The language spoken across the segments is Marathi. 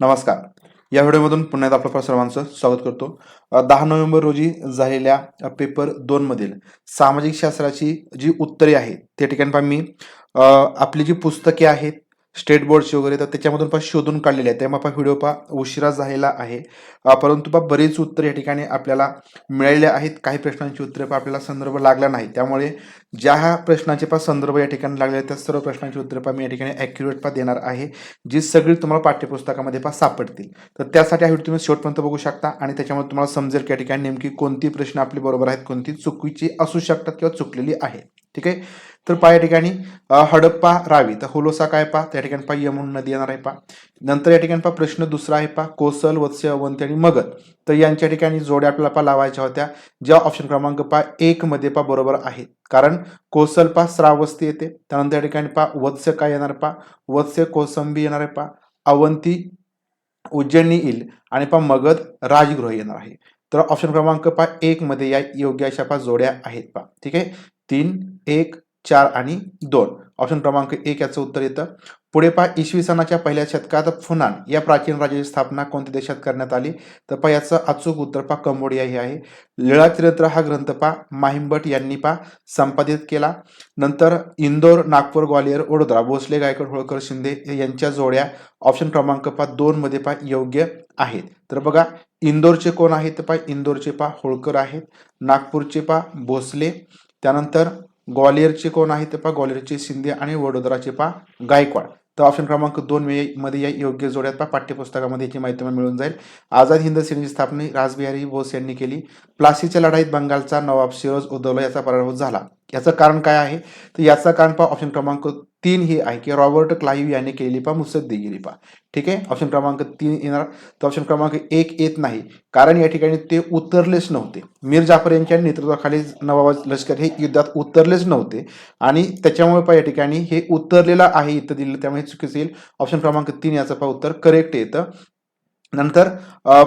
नमस्कार. या व्हिडिओमधून पुन्हा एकदा आपलं सर्वांचं स्वागत करतो. दहा नोव्हेंबर रोजी झालेल्या पेपर दोनमधील सामाजिक शास्त्राची जी उत्तरे आहेत त्या ठिकाणी मी. आपली जी पुस्तके आहेत स्टेट बोर्डचे वगैरे तर त्याच्यामधून पण शोधून काढलेले आहे त्यामुळे पहा व्हिडिओ पहा उशिरा झालेला आहे. परंतु पहा बरीच उत्तरे या ठिकाणी आपल्याला मिळालेले आहेत. काही प्रश्नांची उत्तरे पहा आपल्याला संदर्भ लागला नाही. त्यामुळे ज्या ह्या प्रश्नाचे पहा संदर्भ या ठिकाणी लागले आहेत त्या सर्व प्रश्नांची उत्तरे पहा मी या ठिकाणी ॲक्युरेट पहा देणार आहे. जी सगळी तुम्हाला पाठ्यपुस्तकामध्ये पहा सापडतील. तर त्यासाठी हा व्हिडिओ तुम्ही शेवटपर्यंत बघू शकता आणि त्याच्यामुळे तुम्हाला समजेल की या ठिकाणी नेमकी कोणती प्रश्न आपली बरोबर आहेत कोणती चुकीची असू शकतात किंवा चुकलेली आहे ठीक आहे? तर पहा या ठिकाणी हडप्पा रावी. तर होलोसा काय पहा? त्या ठिकाणी पहा यमुन नदी येणार आहे पहा. नंतर या ठिकाणी पहा प्रश्न दुसरा आहे पहा कोसल वत्स्य अवंती आणि मगध. तर यांच्या ठिकाणी जोड्या आपल्याला पहा लावायच्या होत्या. ज्या ऑप्शन क्रमांक पहा एक मध्ये पहा बरोबर आहेत कारण कोसल पहा श्रावस्ती येते. त्यानंतर या ठिकाणी पहा वत्स्य काय येणार पहा? वत्स्य कोसंबी येणार आहे पहा. अवंती उज्जैनी येईल आणि पहा मगध राजगृह येणार आहे. तर ऑप्शन क्रमांक पहा एक मध्ये या योग्य अशा पहा जोड्या आहेत पहा. ठीक आहे? तीन एक चार आणि दोन. ऑप्शन क्रमांक एक याचं उत्तर येतं. पुढे पहा इसवी सनाच्या पहिल्या शतकात फुनान या प्राचीन राज्याची स्थापना कोणत्या देशात करण्यात आली? तर पहा याचं अचूक उत्तर पहा कंबोडिया हे आहे. लीळा चरित्र हा ग्रंथ पहा माहिमभट यांनी पहा संपादित केला. नंतर इंदोर नागपूर ग्वालियर वडोदरा भोसले गायकड होळकर शिंदे यांच्या जोड्या. ऑप्शन क्रमांक पहा दोन मध्ये पहा योग्य आहेत. तर बघा इंदोरचे कोण आहेत? तर पहा इंदोरचे पहा होळकर आहेत. नागपूरचे पहा भोसले. त्यानंतर ग्वालियरचे कोण आहेत ते पहा ग्वालियरचे शिंदे आणि वडोदराचे पहा गायकवाड. तर ऑप्शन क्रमांक दोन मध्ये या योग्य जोड्यात पहा पाठ्यपुस्तकामध्ये याची माहिती मिळून जाईल. आझाद हिंद सेनेची स्थापना राजबिहारी बोस यांनी केली. प्लासीच्या लढाईत बंगालचा नवाब सिरोज उद्दौला याचा पराभव झाला. याचं कारण काय आहे? तर याचं कारण पहा ऑप्शन क्रमांक तीन हे आहे की रॉबर्ट क्लाईव्ह याने केलेली पहा मुसद्दीगिरी पहा ठीक आहे? ऑप्शन क्रमांक तीन येणार. तर ऑप्शन क्रमांक एक येत नाही. कारण या ठिकाणी ते उतरलेच नव्हते. मीर जाफर यांच्या नेतृत्वाखाली नवाब लष्कर हे युद्धात उतरलेच नव्हते. आणि त्याच्यामुळे पहा या ठिकाणी हे उतरलेलं आहे इथं दिलं त्यामुळे चुकीचं येईल. ऑप्शन क्रमांक तीन याचं पहा उत्तर करेक्ट येतं नंतर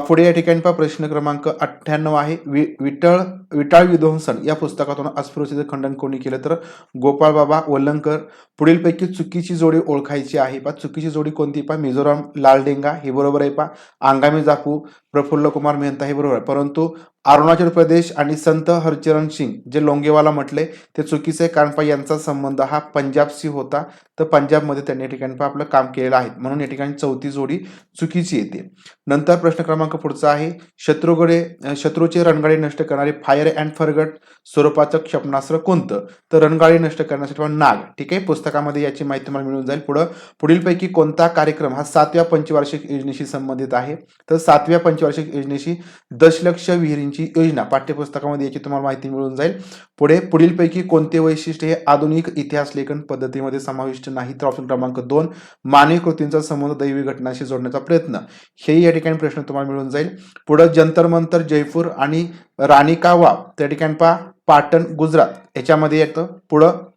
पुढे या ठिकाणी पहा प्रश्न क्रमांक अठ्ठ्याण्णव आहे. वि विठ्ठल विटाळ विध्वंसन या पुस्तकातून अस्पृश्यतेचं खंडन कोणी केलं तर? गोपाळ बाबा वल्लंकर पुढीलपैकी चुकीची जोडी ओळखायची आहे. पा चुकीची जोडी कोणती? पहा मिझोराम लालडेंगा हे बरोबर आहे पहा. आंगामी जापू प्रफुल्ल कुमार मेहता हे बरोबर आहे. परंतु अरुणाचल प्रदेश आणि संत हरचरण सिंग जे लोंगेवाला म्हटले ते चुकीचे कारण पहा यांचा संबंध हा पंजाबशी होता. तर पंजाबमध्ये त्यांनी या ठिकाणी पहा आपलं काम केलेलं आहे. म्हणून या ठिकाणी चौथी जोडी चुकीची येते. नंतर प्रश्न क्रमांक पुढचा आहे. शत्रुगडे शत्रूचे रणगाडे नष्ट करणारे फायर अँड फरगट स्वरूपाचं क्षेपणास्त्र कोणतं? तर रणगाडे नष्ट करण्यासाठी नाग ठीक आहे? पुस्तकामध्ये याची माहिती तुम्हाला मिळून जाईल पुढं. पुढीलपैकी कोणता कार्यक्रम हा सातव्या पंचवार्षिक योजनेशी संबंधित आहे? तर सातव्या पंच पंचवार्षिक योजनेशी दशलक्ष विहिरींची योजना पाठ्यपुस्तकामध्ये याची तुम्हाला माहिती मिळून जाईल. पुढे पुढीलपैकी कोणते वैशिष्ट्य हे आधुनिक इतिहास लेखन पद्धतीमध्ये समाविष्ट नाही? तर ऑप्शन क्रमांक दोन मानवी कृतींचा संबंध दैवी घटनाशी जोडण्याचा प्रयत्न. हेही या ठिकाणी प्रश्न तुम्हाला मिळून जाईल. पुढं जंतर मंतर जयपूर आणि राणी कावा त्या ठिकाणी पहा पाटण गुजरात. याच्यामध्ये येतं पुढं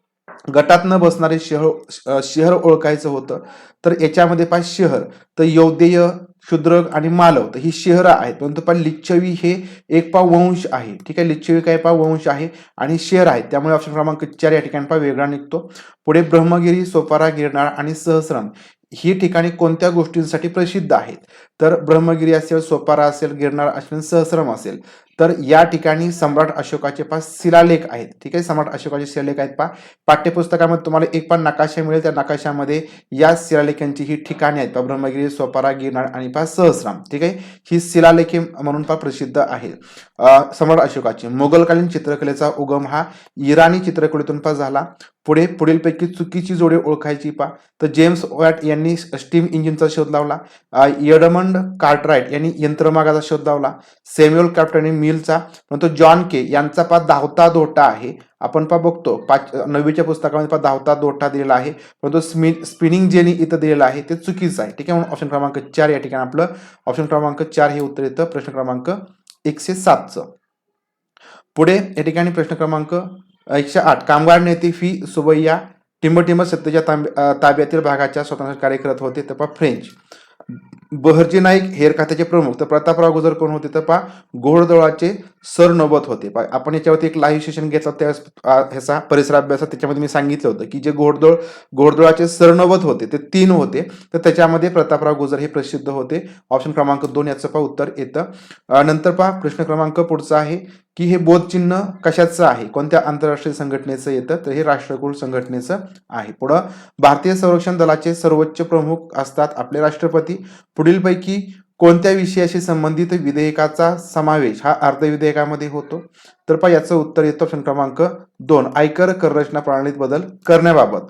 गटात न बसणारे शहर शहर ओळखायचं होतं. तर याच्यामध्ये पहा शहर. तर यौदेय शुद्रक आणि मालव तर ही शहरं आहेत. परंतु पण लिच्छवी हे एक पाव वंश आहे. ठीक आहे लिच्छवी काय पाव वंश आहे आणि शहर आहेत त्यामुळे ऑप्शन क्रमांक चार या ठिकाणी पाव वेगळा निघतो. पुढे ब्रह्मगिरी सोपारा गिरणार आणि सहस्रम ही ठिकाणी कोणत्या गोष्टींसाठी प्रसिद्ध आहेत? तर ब्रह्मगिरी असेल सोपारा असेल गिरनार असेल सहस्रम असेल. तर या ठिकाणी सम्राट अशोकाचे पाच शिलालेख आहेत. ठीक आहे? सम्राट अशोकाचे शिलालेख आहेत पहा पाठ्यपुस्तकामध्ये तुम्हाला एक पण नकाशा मिळेल. त्या नकाशामध्ये या शिलालेखांची ही ठिकाणे आहेत पा. ब्रह्मगिरी सोपारा गिरनार आणि पा. सहस्राम. ठीक आहे? ही शिलालेखे म्हणून पहा प्रसिद्ध आहेत. सम्राट अशोकाचे. मुघलकालीन चित्रकलेचा उगम हा इराणी चित्रकलेतून पा. झाला. पुढे पुढीलपैकी चुकीची जोडी ओळखायची पहा तर जेम्स वॅट यांनी स्टीम इंजिनचा शोध लावला. यडमंड एडमंड कार्टराईट यांनी यंत्रमागाचा शोध लावला. सॅम्युअल कॅप्टन मिलचा परंतु जॉन के यांचा पा धावता दोटा आहे. आपण पा बघतो पाच नववीच्या पुस्तकामध्ये पा धावता दोटा दिलेला आहे. परंतु स्मि स्पिनिंग जेनी इथं दिलेलं आहे ते चुकीचं आहे. ठीक आहे म्हणून ऑप्शन क्रमांक चार या ठिकाणी आपलं ऑप्शन क्रमांक चार हे उत्तर येतं. प्रश्न क्रमांक एकशे सातचं. पुढे या ठिकाणी प्रश्न क्रमांक एकशे आठ. कामगार नेते फी सुबैया. टिंबटिंब सत्तेच्या तांब्या ताब्यातील भागाच्या स्वतंत्र कार्य करत होते तर पहा फ्रेंच. बहरजी नाईक हेर खात्याचे प्रमुख तर प्रतापराव गुजर कोण होते तर पा घोडदळाचे सरनोबत होते. आपण याच्यावरती एक लाईव्ह सेशन घेतला त्यावेळेस ह्याचा परिसर अभ्यास त्याच्यामध्ये मी सांगितलं होतं की जे घोडदोळ घोडदोळाचे सरनोबत होते ते तीन होते. तर त्याच्यामध्ये प्रतापराव गुजर हे प्रसिद्ध होते. ऑप्शन क्रमांक दोन याचं पहा उत्तर येतं. नंतर पहा प्रश्न क्रमांक पुढचा आहे. की हे बोधचिन्ह कशाचं आहे? कोणत्या आंतरराष्ट्रीय संघटनेचं येतं? तर हे राष्ट्रकुल संघटनेचं आहे. पुढं भारतीय संरक्षण दलाचे सर्वोच्च प्रमुख असतात आपले राष्ट्रपती. पुढीलपैकी कोणत्या विषयाशी संबंधित विधेयकाचा समावेश हा अर्ध विधेयकामध्ये होतो? तर पहा याचं उत्तर येतं ऑप्शन क्रमांक दोन आयकर कररचना प्रणालीत बदल करण्याबाबत.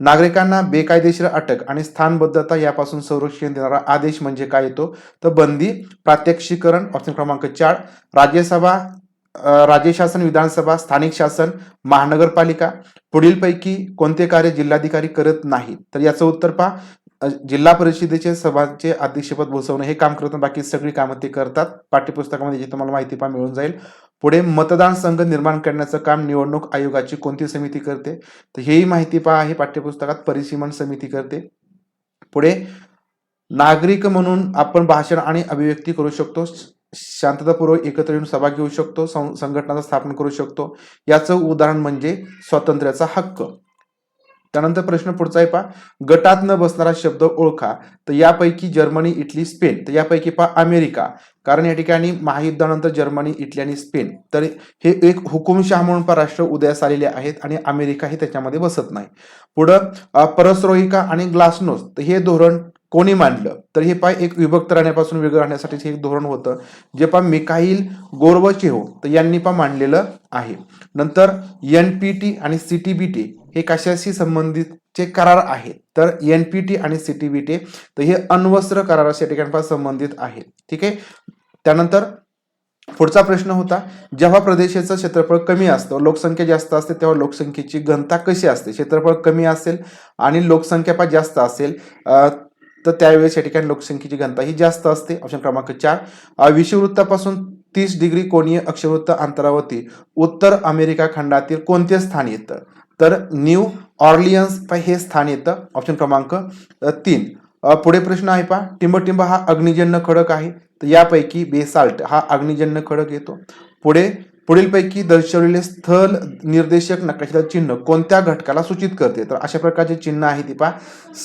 नागरिकांना बेकायदेशीर अटक आणि स्थानबद्धता यापासून संरक्षण देणारा आदेश म्हणजे काय येतो? तर बंदी प्रात्यक्षिकरण ऑप्शन क्रमांक चार राज्यसभा राज्य शासन विधानसभा स्थानिक शासन महानगरपालिका पुढीलपैकी कोणते कार्य जिल्हाधिकारी करत नाही तर याचं उत्तर पहा. जिल्हा परिषदेचे सभाचे अध्यक्षपद बसवणं हे काम करतात बाकी सगळी कामं ते करतात. पाठ्यपुस्तकामध्ये जे तुम्हाला माहिती पहा मिळून जाईल. पुढे मतदान संघ निर्माण करण्याचं काम निवडणूक आयोगाची कोणती समिती करते? तर हेही माहिती पहा. आहे पाठ्यपुस्तकात परिसीमन समिती करते. पुढे नागरिक म्हणून आपण भाषण आणि अभिव्यक्ती करू शकतो. शांततापूर्वक एकत्र येऊन सभा घेऊ शकतो सं- संघटनाचा स्थापन करू शकतो. याचं उदाहरण म्हणजे स्वातंत्र्याचा हक्क. त्यानंतर प्रश्न पुढचा आहे पहा. गटात न बसणारा शब्द ओळखा. तर यापैकी जर्मनी इटली स्पेन. तर यापैकी पहा अमेरिका. कारण या ठिकाणी महायुद्धानंतर जर्मनी इटली आणि स्पेन. तर हे एक हुकुमशाह म्हणून पहा राष्ट्र उदयास आलेले आहेत आणि अमेरिका हे त्याच्यामध्ये बसत नाही. पुढं परसरोहिका आणि ग्लासनोस. तर हे धोरण कोणी मांडलं? तर हे पाय एक विभक्त राहण्यापासून वेगळं राहण्यासाठी हे एक धोरण होतं. जे पा मिकाईल हो तर यांनी पा मांडलेलं आहे. नंतर एन पी टी आणि सी टी बी टी हे कशाशी संबंधितचे करार आहेत? तर एन पी टी आणि सी टी बी टी तर हे अण्वस्त्र कराराशी ठिकाणी संबंधित आहेत. ठीक आहे? त्यानंतर पुढचा प्रश्न होता जेव्हा प्रदेशाचं क्षेत्रफळ कमी असतं लोकसंख्या जास्त असते तेव्हा लोकसंख्येची घनता कशी असते? क्षेत्रफळ कमी असेल आणि लोकसंख्या पण जास्त असेल तर त्यावेळेस या ठिकाणी लोकसंख्येची घनता ही जास्त असते. ऑप्शन क्रमांक चार विषुववृत्तापासून तीस डिग्री कोणीय अक्षवृत्त अंतरावरती उत्तर अमेरिका खंडातील कोणते स्थान येतं? तर न्यू ऑर्लियन्स हे स्थान येतं. ऑप्शन क्रमांक तीन. पुढे प्रश्न आहे पहा. टिंबटिंब हा अग्निजन्य खडक आहे. तर यापैकी बेसाल्ट हा अग्निजन्य खडक येतो. पुढे पुढीलपैकी दर्शवलेले स्थल निर्देशक नकाशाचं चिन्ह कोणत्या घटकाला सूचित करते? तर अशा प्रकारचे चिन्ह आहे ती पहा.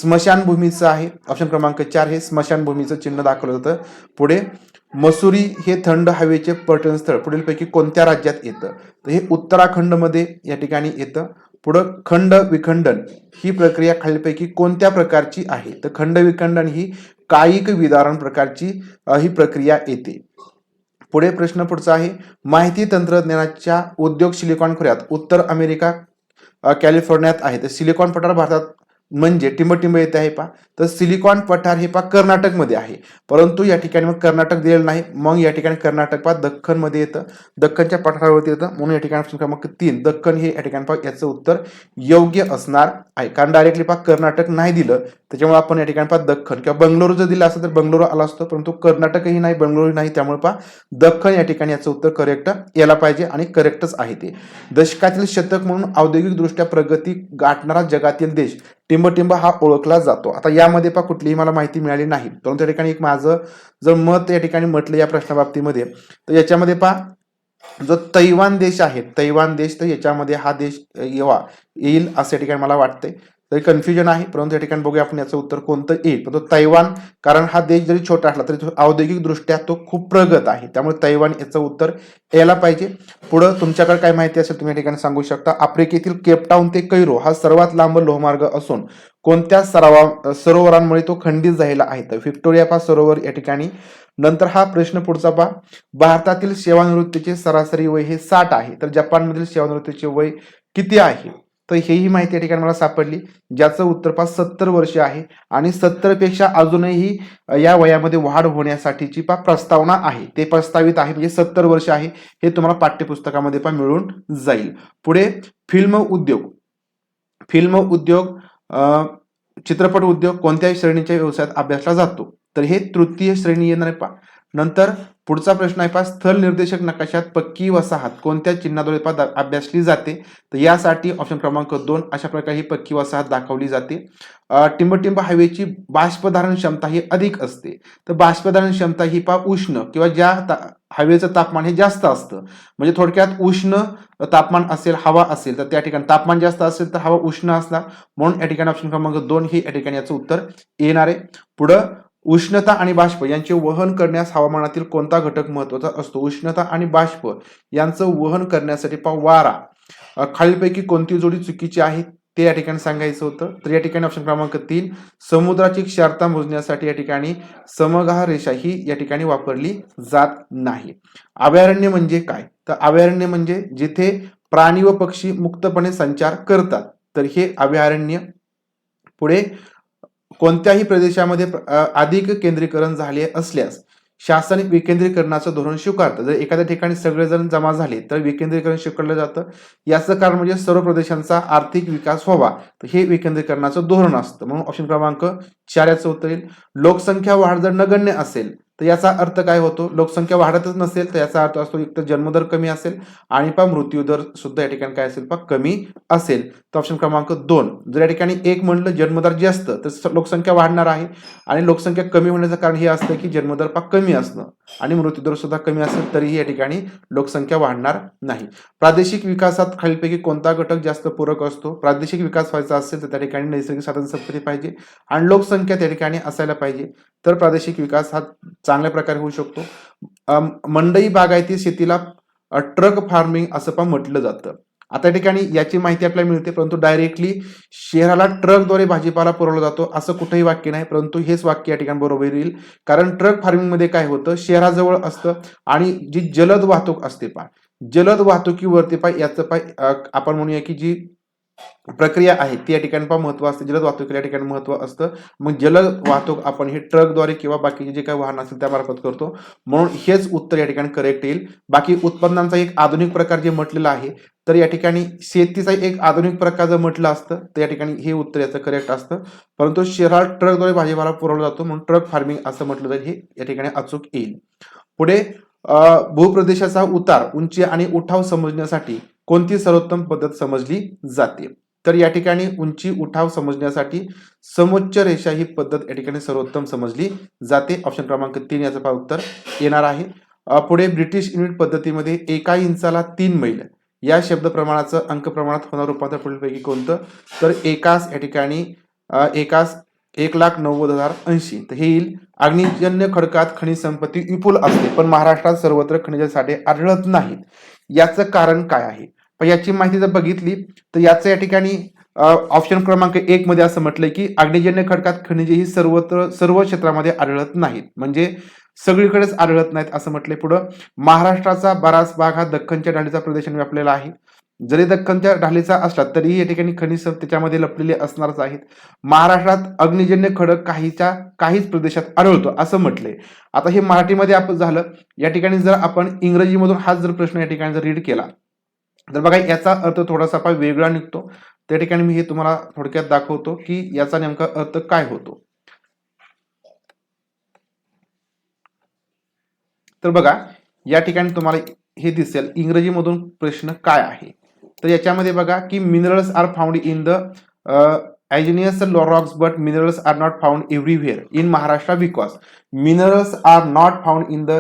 स्मशानभूमीचं आहे. ऑप्शन क्रमांक चार हे स्मशानभूमीचं चिन्ह दाखवलं जातं. पुढे मसुरी हे थंड हवेचे पर्यटन स्थळ. पुढीलपैकी कोणत्या राज्यात येतं? तर हे उत्तराखंडमध्ये या ठिकाणी येतं. पुढं खंड विखंडन. ही प्रक्रिया खालीलपैकी कोणत्या प्रकारची आहे? तर खंड विखंडन ही कायिक विदारण प्रकारची ही प्रक्रिया येते. पुढे प्रश्न पुढचा आहे. माहिती तंत्रज्ञानाच्या उद्योग सिलिकॉन खोऱ्यात उत्तर अमेरिका कॅलिफोर्नियात आहे. तर सिलिकॉन पठार भारतात म्हणजे टिंबटिंब येते आहे पा तर सिलिकॉन पठार हे पा कर्नाटकमध्ये आहे. परंतु या ठिकाणी मग कर्नाटक दिलेलं नाही. मग या ठिकाणी कर्नाटक पा दख्खनमध्ये येतं. दख्खनच्या पठारावरती येतं. म्हणून या ठिकाणी क्रमांक तीन. दख्खन हे या ठिकाणी पा याचं उत्तर योग्य असणार आहे. कारण डायरेक्टली पा कर्नाटक नाही दिलं. त्याच्यामुळे आपण या ठिकाणी पा दख्खन किंवा बंगलोर जर दिलं असतं तर बंगलोर आला असतो. परंतु कर्नाटकही नाही बंगलोरही नाही. त्यामुळे पा दख्खन या ठिकाणी याचं उत्तर करेक्ट यायला पाहिजे आणि करेक्टच आहे ते. दशकातील शतक म्हणून औद्योगिकदृष्ट्या प्रगती गाठणारा जगातील देश. टिंबटिंब हा ओळखला जातो. आता यामध्ये पहा कुठलीही मला माहिती मिळाली नाही. परंतु या ठिकाणी एक माझं जर मत या ठिकाणी म्हटलं या प्रश्नाबाबतीमध्ये तर याच्यामध्ये पा जो तैवान देश आहे तैवान देश तर याच्यामध्ये हा देश येवा येईल असं या ठिकाणी मला वाटतंय. तरी कन्फ्युजन आहे. परंतु या ठिकाणी बघूया आपण याचं उत्तर कोणतं येईल. परंतु तैवान कारण हा देश जरी छोटा असला तरी औद्योगिकदृष्ट्या तो खूप प्रगत आहे. त्यामुळे तैवान याचं उत्तर यायला पाहिजे. पुढं तुमच्याकडे काय माहिती असेल तुम्ही या ठिकाणी सांगू शकता. आफ्रिकेतील केपटाऊन ते कैरो हा सर्वात लांब लोहमार्ग असून कोणत्या सरावा सरोवरांमुळे तो खंडित झालेला आहे? तर व्हिक्टोरिया पा सरोवर या ठिकाणी. नंतर हा प्रश्न पुढचा पहा. भारतातील सेवानिवृत्तीचे सरासरी वय हे साठ आहे. तर जपानमधील सेवानिवृत्तीचे वय किती आहे? तर हेही माहिती या ठिकाणी मला सापडली ज्याचं उत्तरपास सत्तर वर्ष आहे आणि सत्तरपेक्षा अजूनही या वयामध्ये वाढ होण्यासाठीची पा प्रस्तावना आहे. ते प्रस्तावित आहे म्हणजे सत्तर वर्ष आहे हे तुम्हाला पाठ्यपुस्तकामध्ये पण मिळून जाईल. पुढे फिल्म उद्योग. फिल्म उद्योग चित्रपट उद्योग कोणत्याही श्रेणीच्या व्यवसायात अभ्यासला जातो. तर हे तृतीय श्रेणी येणार आहे पा नंतर पुढचा प्रश्न आहे पहा स्थल निर्देशक नकाशात पक्की वसाहत कोणत्या चिन्हाद्वारे पहा अभ्यासली जाते? तर यासाठी ऑप्शन क्रमांक दोन अशा प्रकारे ही पक्की वसाहत दाखवली जाते. टिंबटिंब हायवेची बाष्पधारण क्षमता ही अधिक असते. तर बाष्पधारण क्षमता ही पहा उष्ण किंवा ज्या ता- हवेचं तापमान हे जास्त असतं. म्हणजे थोडक्यात उष्ण तापमान असेल हवा असेल तर त्या ठिकाणी तापमान जास्त असेल तर हवा उष्ण असणार. म्हणून या ठिकाणी ऑप्शन क्रमांक दोन हे या ठिकाणी याचं उत्तर येणार आहे. पुढं उष्णता आणि बाष्प यांचे वहन करण्यास हवामानातील कोणता घटक महत्त्वाचा असतो? उष्णता आणि बाष्प यांचं वहन करण्यासाठी पा वारा. खालीलपैकी कोणती जोडी चुकीची आहे ते या ठिकाणी सांगायचं होतं. तर या ठिकाणी ऑप्शन क्रमांक तीन समुद्राची क्षारता मोजण्यासाठी या ठिकाणी समगाह रेषा ही या ठिकाणी वापरली जात नाही. अभयारण्य म्हणजे काय? तर अभयारण्य म्हणजे जिथे प्राणी व पक्षी मुक्तपणे संचार करतात. तर हे अभयारण्य पुढे कोणत्याही प्रदेशामध्ये अधिक केंद्रीकरण झाले असल्यास शासन विकेंद्रीकरणाचं धोरण स्वीकारतं. जर एखाद्या ठिकाणी सगळेजण जमा झाले तर विकेंद्रीकरण स्वीकारलं जातं. याचं कारण म्हणजे सर्व प्रदेशांचा आर्थिक विकास व्हावा. तर हे विकेंद्रीकरणाचं धोरण असतं. म्हणून ऑप्शन क्रमांक चार याचं उत्तर येईल. लोकसंख्या वाढ जर नगण्य असेल तर याचा अर्थ काय होतो? लोकसंख्या वाढतच नसेल तर याचा अर्थ असतो एक तर जन्मदर कमी असेल आणि पा मृत्यूदर सुद्धा या ठिकाणी काय असेल पा कमी असेल. तर ऑप्शन क्रमांक दोन जर या ठिकाणी एक म्हणलं जन्मदर जास्त तर लोकसंख्या वाढणार आहे आणि लोकसंख्या कमी होण्याचं कारण हे असतं की जन्मदर पा कमी असणं आणि मृत्यूदर सुद्धा कमी असेल तरीही या ठिकाणी लोकसंख्या वाढणार नाही. प्रादेशिक विकासात खालीलपैकी कोणता घटक जास्त पूरक असतो? प्रादेशिक विकास व्हायचा असेल तर त्या ठिकाणी नैसर्गिक साधन संपत्ती पाहिजे आणि लोकसंख्या त्या ठिकाणी असायला पाहिजे. तर प्रादेशिक विकास हा चांगल्या प्रकारे होऊ शकतो. मंडई बागायती शेतीला ट्रक फार्मिंग असं पण म्हटलं जातं. आता या ठिकाणी याची माहिती आपल्याला मिळते परंतु डायरेक्टली शहराला ट्रकद्वारे भाजीपाला पुरवला जातो असं कुठेही वाक्य नाही परंतु हेच वाक्य या ठिकाणी बरोबर येईल. कारण ट्रक फार्मिंगमध्ये काय होतं शहराजवळ असतं आणि जी जलद वाहतूक असते पाय जलद वाहतुकीवरती पाय याचं पाय आपण म्हणूया की जी प्रक्रिया आहे. ती या ठिकाणी पण महत्त्व असतं. जलद वाहतुकीला या ठिकाणी महत्त्व असतं. मग जलद वाहतूक आपण हे ट्रकद्वारे किंवा बाकीचे जे काही वाहन असेल त्यामार्फत करतो. म्हणून हेच उत्तर या ठिकाणी करेक्ट येईल. बाकी उत्पन्नांचा एक आधुनिक प्रकार जे म्हटलेलं आहे तर या ठिकाणी शेतीचा एक आधुनिक प्रकार जर म्हटलं असतं तर या ठिकाणी हे उत्तर याचं करेक्ट असतं. परंतु शहरात ट्रकद्वारे भाजीपाला पुरवला जातो म्हणून ट्रक फार्मिंग असं म्हटलं तर हे या ठिकाणी अचूक येईल. पुढे भूप्रदेशाचा उतार उंची आणि उठाव समजण्यासाठी कोणती सर्वोत्तम पद्धत समजली जाते? तर या ठिकाणी उंची उठाव समजण्यासाठी समोच्च रेषा ही पद्धत या ठिकाणी सर्वोत्तम समजली जाते. ऑप्शन क्रमांक तीन याचं पहा उत्तर येणार आहे. पुढे ब्रिटिश युनिट पद्धतीमध्ये एका इंचाला तीन मैल. या शब्द प्रमाणाचं अंक प्रमाणात होणार रूपांतर पुढीलपैकी कोणतं? तर एकास या ठिकाणी एकास एक लाख नव्वद हजार ऐंशी. तर हे येईल. अग्निजन्य खडकात खनिज संपत्ती विपुल असते पण महाराष्ट्रात सर्वत्र खनिज साठे आढळत नाहीत. याचं कारण काय आहे? पण याची माहिती जर बघितली तर याचं या ठिकाणी ऑप्शन क्रमांक एक मध्ये असं म्हटलंय की अग्निजन्य खडकात खनिजे ही सर्वत्र सर्व क्षेत्रामध्ये आढळत नाहीत. म्हणजे सगळीकडेच आढळत नाहीत असं म्हटलंय पुढं. महाराष्ट्राचा बराच भाग हा दख्खनच्या ढालीचा प्रदेशाने व्यापलेला आहे. जरी दख्खनच्या ढालीचा असला तरीही या ठिकाणी खनिज त्याच्यामध्ये लपलेले असणारच आहेत. महाराष्ट्रात अग्निजन्य खडक काहीच्या काहीच प्रदेशात आढळतो असं म्हटलंय. आता हे मराठीमध्ये आपण झालं. या ठिकाणी जर आपण इंग्रजीमधून हाच जर प्रश्न या ठिकाणी जर रीड केला तर बघा याचा अर्थ थोडासा फार वेगळा निघतो. त्या ठिकाणी मी हे तुम्हाला थोडक्यात दाखवतो की याचा नेमका अर्थ काय होतो. तर बघा या ठिकाणी तुम्हाला हे दिसेल इंग्रजीमधून प्रश्न काय आहे? तर याच्यामध्ये बघा की minerals are found in the igneous rocks but minerals are not found everywhere in Maharashtra because minerals are not found in the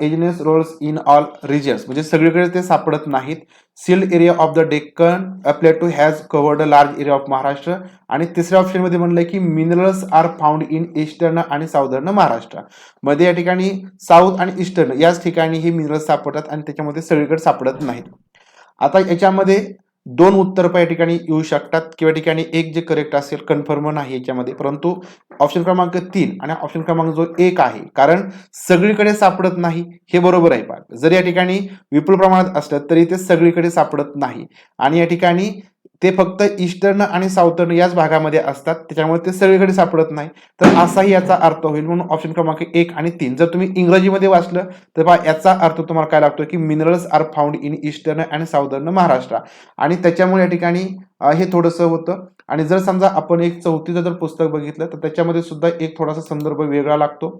igneous rocks in all regions म्हणजे सगळीकडे ते सापडत नाहीत. Sealed area of the Deccan plateau has covered a large area of Maharashtra आणि तिसऱ्या ऑप्शनमध्ये म्हणलंय की minerals are found in eastern आणि साऊदर्न महाराष्ट्रमध्ये या ठिकाणी साऊथ आणि ईस्टर्न याच ठिकाणी हे मिनरल्स सापडतात आणि त्याच्यामध्ये सगळीकडे सापडत नाहीत. आता याच्यामध्ये दोन उत्तर या ठिकाणी येऊ शकतात किंवा ठिकाणी एक जे करेक्ट असेल कन्फर्म नाही याच्यामध्ये. परंतु ऑप्शन क्रमांक तीन आणि ऑप्शन क्रमांक जो एक आहे कारण सगळीकडे सापडत नाही हे बरोबर आहे पाक जर या ठिकाणी विपुल प्रमाणात असलं तरी ते सगळीकडे सापडत नाही. आणि या ठिकाणी ते फक्त ईस्टर्न आणि साऊथर्न याच भागामध्ये असतात. त्याच्यामुळे ते सगळीकडे सापडत नाही. तर असाही याचा अर्थ होईल. म्हणून ऑप्शन क्रमांक एक आणि तीन. जर तुम्ही इंग्रजीमध्ये वाचलं तर बा याचा अर्थ तुम्हाला काय लागतो की minerals are found in eastern आणि साऊदर्न महाराष्ट्र. आणि त्याच्यामुळे या ठिकाणी हे थोडंसं होतं. आणि जर समजा आपण एक चौथीचं जर पुस्तक बघितलं तर त्याच्यामध्ये सुद्धा एक थोडासा संदर्भ वेगळा लागतो.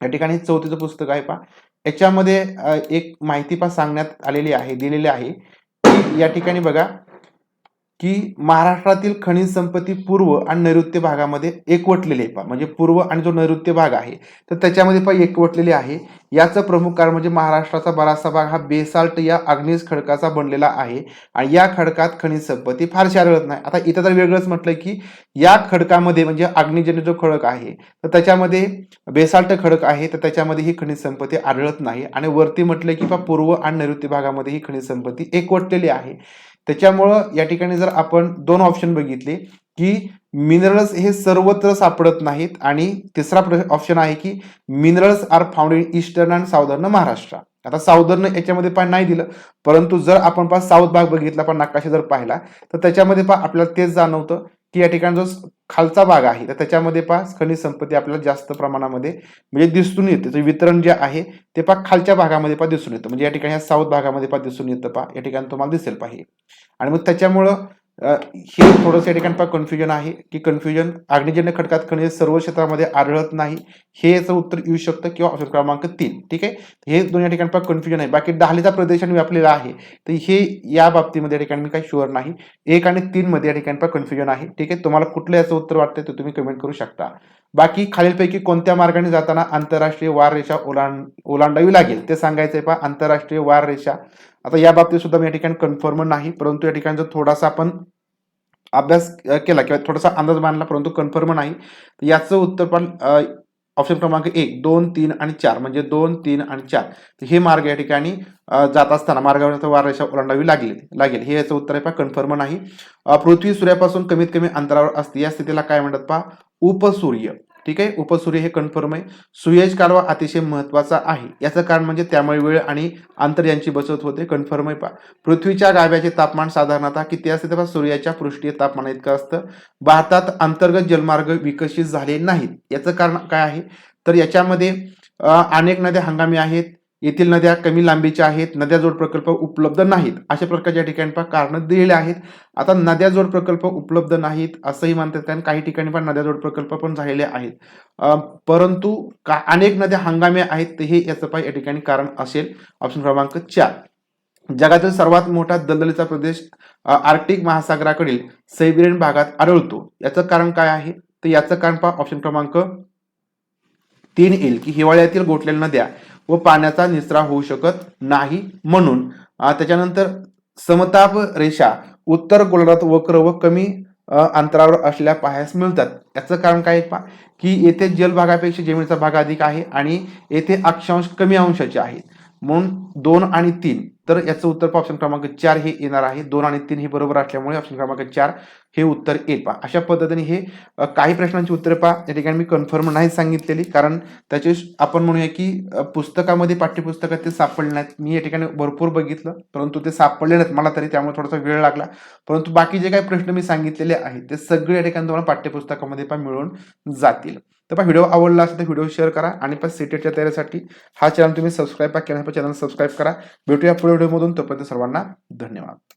या ठिकाणी चौथीचं पुस्तक आहे पहा. याच्यामध्ये एक माहिती पहा सांगण्यात आलेली आहे दिलेली आहे. की या ठिकाणी बघा. की महाराष्ट्रातील खनिज संपत्ती पूर्व आणि नैऋत्य भागामध्ये एकवटलेली आहे. पहा म्हणजे पूर्व आणि जो नैऋत्य भाग आहे तर त्याच्यामध्ये पा एकवटलेली आहे. याचं प्रमुख कारण म्हणजे महाराष्ट्राचा बराचसा भाग हा बेसाल्ट या अग्निज खडकाचा बनलेला आहे. आणि या खडकात खनिज संपत्ती फारशी आढळत नाही. आता इथं तर वेगळंच म्हटलं की या खडकामध्ये म्हणजे अग्निजन्य जो खडक आहे तर त्याच्यामध्ये बेसाल्ट खडक आहे तर त्याच्यामध्ये ही खनिज संपत्ती आढळत नाही. आणि वरती म्हटलं की पा पूर्व आणि नैऋत्य भागामध्ये ही खनिज संपत्ती एकवटलेली आहे. त्याच्यामुळं या ठिकाणी जर आपण दोन ऑप्शन बघितले की मिनरल्स हे सर्वत्र सापडत नाहीत आणि तिसरा ऑप्शन आहे की minerals are found in eastern and southern Maharashtra. आता साऊदर्न याच्यामध्ये पण नाही दिलं परंतु जर आपण पहा साऊथ भाग बघितला पण नकाशा जर पाहिला तर त्याच्यामध्ये पहा आपल्याला तेच जाणवतं की या ठिकाणी जो खालचा भाग आहे. तर त्याच्यामध्ये पहा खनिज संपत्ती आपल्याला जास्त प्रमाणामध्ये म्हणजे दिसून येते. त्याचं वितरण जे आहे ते पहा खालच्या भागामध्ये पहा दिसून येतं. म्हणजे या ठिकाणी ह्या साऊथ भागामध्ये पहा दिसून येतं पहा. या ठिकाणी तुम्हाला दिसेल पाहिजे आणि मग त्याच्यामुळं हे थोडंसं या ठिकाणी पहा कन्फ्युजन आहे की कन्फ्युजन अग्निजन्य खडकात खनिज सर्व क्षेत्रामध्ये आढळत नाही. हे याचं उत्तर येऊ शकतं किंवा ऑप्शन क्रमांक तीन ठीक आहे? हे दोन या ठिकाणी पहा कन्फ्युजन आहे. बाकी डहालीचा प्रदेशाने व्यापलेला आहे. तर हे या बाबतीमध्ये या ठिकाणी मी काही शुअर नाही. एक आणि तीन मध्ये या ठिकाणी पहा कन्फ्युजन आहे ठीक आहे? तुम्हाला कुठलं याचं उत्तर वाटतं ते तुम्ही कमेंट करू शकता. बाकी खालीलपैकी कोणत्या मार्गाने जाताना आंतरराष्ट्रीय वार रेषा ओलांड ओलांडावी लागेल? ते सांगायचंय पहा आंतरराष्ट्रीय वार रेषा आता या बाबतीत सुद्धा मी या ठिकाणी कन्फर्म नाही परंतु या ठिकाणी जर थोडासा आपण अभ्यास केला किंवा थोडासा अंदाज बांधला परंतु कन्फर्म नाही याचं उत्तर पण ऑप्शन क्रमांक एक दोन तीन आणि चार म्हणजे दोन तीन आणि चार. हे मार्ग या ठिकाणी जात असताना मार्गावर वारशा ओलांडावी लागली लागेल. हे याचं उत्तर आहे पहा कन्फर्म नाही. पृथ्वी सूर्यापासून कमीत कमी अंतरावर असते. या स्थितीला काय म्हणतात पहा? उपसूर्य. ठीक आहे? उपसूर्य हे कन्फर्म आहे. सुयज कालवा अतिशय महत्त्वाचा आहे. याचं कारण म्हणजे त्यामुळे वेळ आणि अंतर यांची बचत होते. कन्फर्म आहे पा पृथ्वीच्या गाव्याचे तापमान साधारणतः किती असते? तेव्हा सूर्याच्या पृष्ठीय तापमान इतकं असतं. भारतात अंतर्गत जलमार्ग विकसित झाले नाहीत. याचं कारण काय आहे? तर याच्यामध्ये अनेक नद्या हंगामी आहेत. येथील नद्या कमी लांबीच्या आहेत नद्या जोड प्रकल्प उपलब्ध नाहीत. अशा प्रकारच्या ठिकाणी पण कारणं दिलेले आहेत. आता नद्या जोड प्रकल्प उपलब्ध नाहीत असंही म्हणतात कारण काही ठिकाणी पण नद्या जोड प्रकल्प पण झालेले आहेत. परंतु का अनेक नद्या हंगामे आहेत तर हे याचं पण या ठिकाणी कारण असेल. ऑप्शन क्रमांक चार. जगातील सर्वात मोठा दलदलीचा प्रदेश आर्क्टिक महासागराकडील सैबिरियन भागात आढळतो. याचं कारण काय आहे? तर याचं कारण पहा ऑप्शन क्रमांक तीन येईल की हिवाळ्यातील गोठलेल्या नद्या व पाण्याचा निचरा होऊ शकत नाही म्हणून. त्याच्यानंतर समताप रेषा उत्तर गोलार्धात वक्र व कमी अंतरावर असल्या पाहायस मिळतात. याचं कारण काय आहे पहा की येथे जलभागापेक्षा जमिनीचा भाग अधिक आहे आणि येथे अक्षांश कमी अंशाचे आहेत. म्हणून दोन आणि तीन. तर याचं उत्तर ऑप्शन क्रमांक चार हे येणार आहे. दोन आणि तीन हे बरोबर असल्यामुळे ऑप्शन क्रमांक चार हे उत्तर येईल. पहा अशा पद्धतीने हे काही प्रश्नांची उत्तरे पहा. या ठिकाणी मी कन्फर्म नाही सांगितलेली कारण त्याचे आपण म्हणूया की पुस्तकामध्ये पाठ्यपुस्तकात ते सापडले नाहीत. मी या ठिकाणी भरपूर बघितलं परंतु ते सापडले नाहीत. मला तरी त्यामुळे थोडासा वेळ लागला. परंतु बाकी जे काही प्रश्न मी सांगितलेले आहेत ते सगळे या ठिकाणी तुम्हाला पाठ्यपुस्तकामध्ये पण मिळून जातील. तर पहा व्हिडिओ आवडला असेल तर व्हिडिओ शेअर करा आणि पण सीटेटच्या तयारीसाठी हा चॅनल तुम्ही सबस्क्राईब केला चॅनल सबस्क्राईब करा. भेटूया पुढे व्हिडिओमधून. तोपर्यंत सर्वांना धन्यवाद.